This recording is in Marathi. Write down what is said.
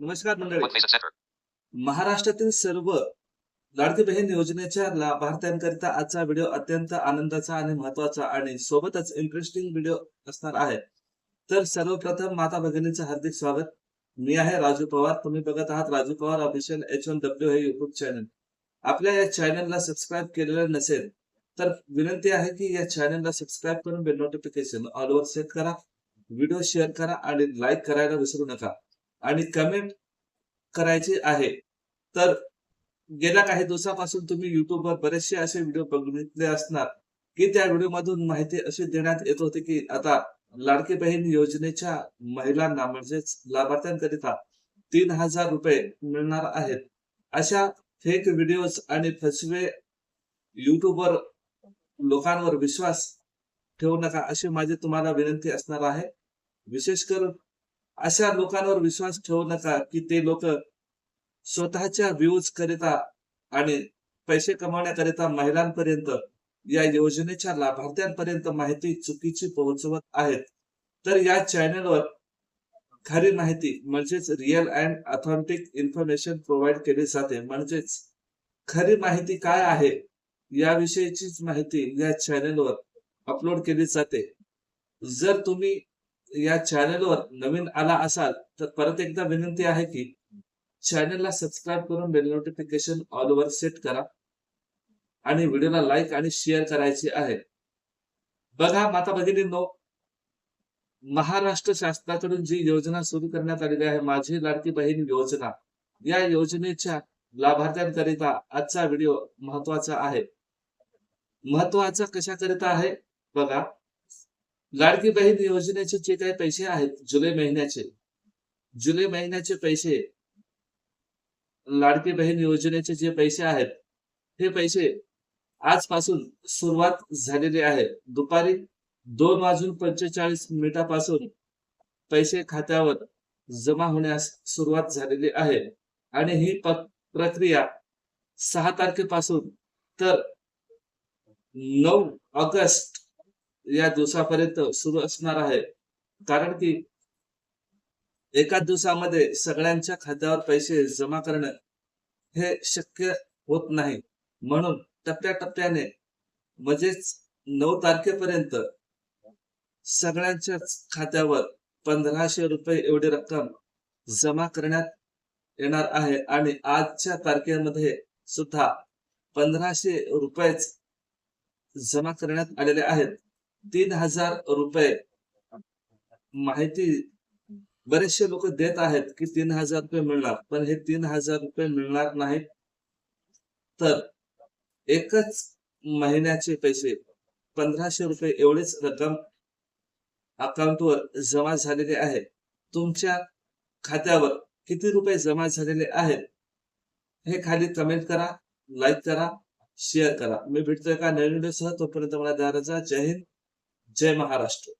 नमस्कार मंडळी. महाराष्ट्रातील सर्व लाडकी बहीण योजनेच्या लाभार्थ्यांकरिता आजचा व्हिडिओ अत्यंत आनंदाचा आणि महत्त्वाचा आणि सोबतच इंटरेस्टिंग व्हिडिओ असणार आहे. तर सर्वप्रथम माता भगिनीचं हार्दिक स्वागत. मी आहे राजू पवार. तुम्ही बघत आहात Raju Pawar official H one W हे युट्यूब चॅनल आपल्या या चॅनलला सबस्क्राईब केलेलं नसेल तर विनंती आहे की या चॅनलला सबस्क्राईब करून बेल नोटिफिकेशन ऑलवर सेट करा. व्हिडिओ शेअर करा आणि लाईक करायला विसरू नका. आणि कमेंट करायची आहे. तर गेल्या काही दिवसापासून तुम्ही युट्यूबवर बरेचसे असे व्हिडिओ बघितले असणार की त्या व्हिडिओ मधून माहिती अशी देण्यात येत होती की आता लाडकी बहीण योजनेच्या महिलांना म्हणजेच लाभार्थ्यांकरिता तीन हजार रुपये मिळणार आहेत. अशा फेक व्हिडिओज आणि फसवे युट्यूबवर लोकांवर विश्वास ठेवू नका अशी माझी तुम्हाला विनंती असणार आहे. विशेष करून अशा लोकांवर विश्वास ठेवू नका की ते लोक स्वतःच्या व्ह्यूज करिता आणि पैसे कमावण्याकरिता महिलांपर्यंत या योजनेच्या लाभार्थ्यांपर्यंत माहिती चुकीची पोहोचवत आहेत. तर या चॅनेलवर खरी माहिती म्हणजेच real and authentic information provide केली जाते. म्हणजेच खरी माहिती काय आहे याविषयीचीच माहिती या चॅनेलवर अपलोड केली जाते. जर तुम्ही या चॅनलवर नवीन आला असाल तर परत एकदा विनंती आहे की चॅनलला सबस्क्राईब करून बेल नोटिफिकेशन ऑल वर सेट करा. आणि व्हिडिओला लाईक आणि शेअर करायची आहे. बघा माता भगिनींनो महाराष्ट्र शासनाकडून जी योजना सुरू करण्यात आलेली आहे माझी लाडकी बहीण योजना या योजनेच्या लाभार्थ्यांकरिता आजचा व्हिडिओ महत्त्वाचा आहे. महत्त्वाचा कशाकरिता आहे? बघा लाडकी बहीण योजनेचे जे काही पैसे आहेत जुलै महिन्याचे जुलै महिन्याचे पैसे लाडकी बहीण योजनेचे जे पैसे आहेत हे पैसे आजपासून सुरुवात झालेली आहे दुपारी दोन वाजून पंचेचाळीस मिनिटापासून पैसे खात्यावर जमा होण्यास सुरुवात झालेली आहे. आणि ही प्रक्रिया सहा तारखेपासून तर नऊ ऑगस्ट या दिवसापर्यंत सुरू असणार आहे. कारण की एका दिवसामध्ये सगळ्यांच्या खात्यावर पैसे जमा करणं हे शक्य होत नाही. म्हणून टप्प्याटप्प्याने म्हणजेच नऊ तारखेपर्यंत सगळ्यांच्याच खात्यावर पंधराशे रुपये एवढी रक्कम जमा करण्यात येणार आहे. आणि आजच्या तारखेमध्ये सुद्धा पंधराशे रुपयेच जमा करण्यात आलेले आहेत. तीन हजार रुपये माहिती बरेचसे लोक देत आहेत की तीन हजार रुपये मिळणार पण हे तीन हजार रुपये मिळणार नाहीत. तर एकच महिन्याचे पैसे पंधराशे रुपये एवढीच रक्कम अकाउंटवर जमा झालेली आहे. तुमच्या खात्यावर किती रुपये जमा झालेले आहेत? हे खाली कमेंट करा लाईक करा शेअर करा. मी भेटतोय का नवीन सह? तोपर्यंत मला द्या रजा. जय हिंद. जय महाराष्ट्र.